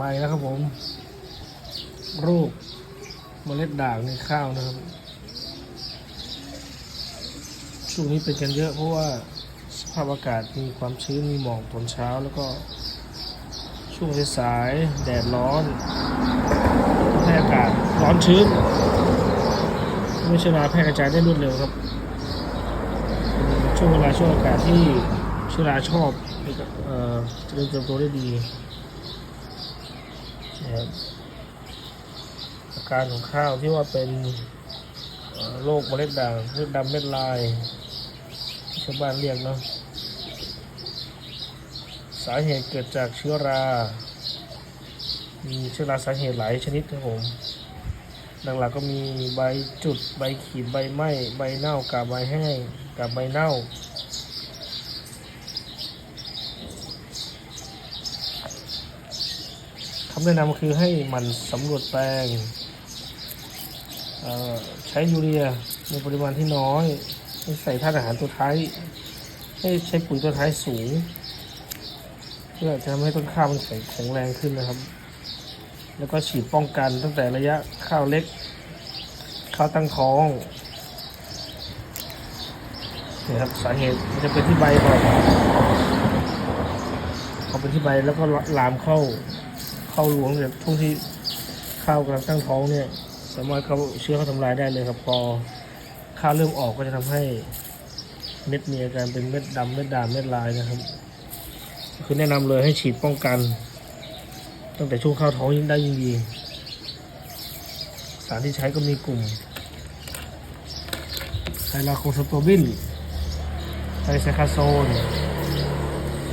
มาอีกแล้วครับผม รูปเมล็ดด่างในข้าวนะครับ ช่วงนี้เป็นกันเยอะเพราะว่าสภาพอากาศมีความชื้นมีหมอกตอนเช้าแล้วก็ช่วงสายๆแดดร้อนทำให้อากาศร้อนชื้นไม่ใช่มาแพร่กระจายได้รวดเร็วครับ ช่วงเวลาช่วงอากาศที่เชื้อราชอบเอ่อเจริญเติบโตได้ดี นะครับอาการของข้าวที่ว่าเป็นโรคเมล็ดด่างเม็ดดำเม็ดลายชาวบ้านเรียกเนาะสาเหตุเกิดจากเชื้อรา มีเชื้อราสาเหตุหลายชนิดครับผมหลักๆก็มีใบจุดใบขีดใบไหม้ใบเน่ากาบใบแห้งกาบใบเน่าำแนะนำคือให้มันสำรวจแปลงใช้ยูเรียในปริมาณที่น้อยให้ใส่ธาตุอาหารตัวท้าย ให้ใช้ปุ๋ยตัวท้ายสูง เพื่อจะทำให้ต้นข้าวมันแข็งแรงขึ้นนะครับ แล้วก็ฉีดป้องกันตั้งแต่ระยะข้าวเล็ก ข้าวตั้งท้องนี่ครับสาเหตุมันจะเป็นที่ใบก่อนพอเป็นที่ใบแล้วก็ลามเข้า เข้าหลวงเนี่ยช่วงที่ข้าวกำลังตั้งท้องเนี่ย สามารถเขาเชื้อเขาทำลายได้เลยครับพอข้าวเริ่มออกก็จะทำให้เม็ดมีอาการเป็นเม็ดดำเม็ดด่างเม็ดลายนะครับ คือแนะนำเลยให้ฉีดป้องกัน ตั้งแต่ช่วงข้าวท้องยิ่งได้ยิ่งดีสารที่ใช้ก็มีกลุ่มไทลาโคสโตบินไทไซคาโซน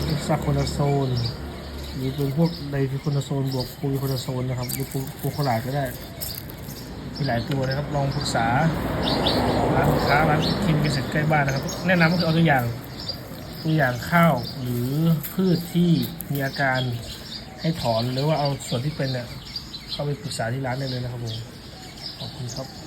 อิซาโคนาโซน หรือเป็นพวกไดฟิโคนาโซนบวกฟูวิโคนาโซนนะครับหรือฟูฟูโคลาดก็ได้มีหลายตัวนะครับลองปรึกษาร้านค้าร้านกินเกษตรใกล้บ้านนะครับ แนะนำก็คือเอาตัวอย่างตัวอย่างข้าวหรือพืชที่มีอาการให้ถอนหรือว่าเอาส่วนที่เป็นเนี่ยเข้าไปปรึกษาที่ร้านได้เลยนะครับผมขอบคุณครับ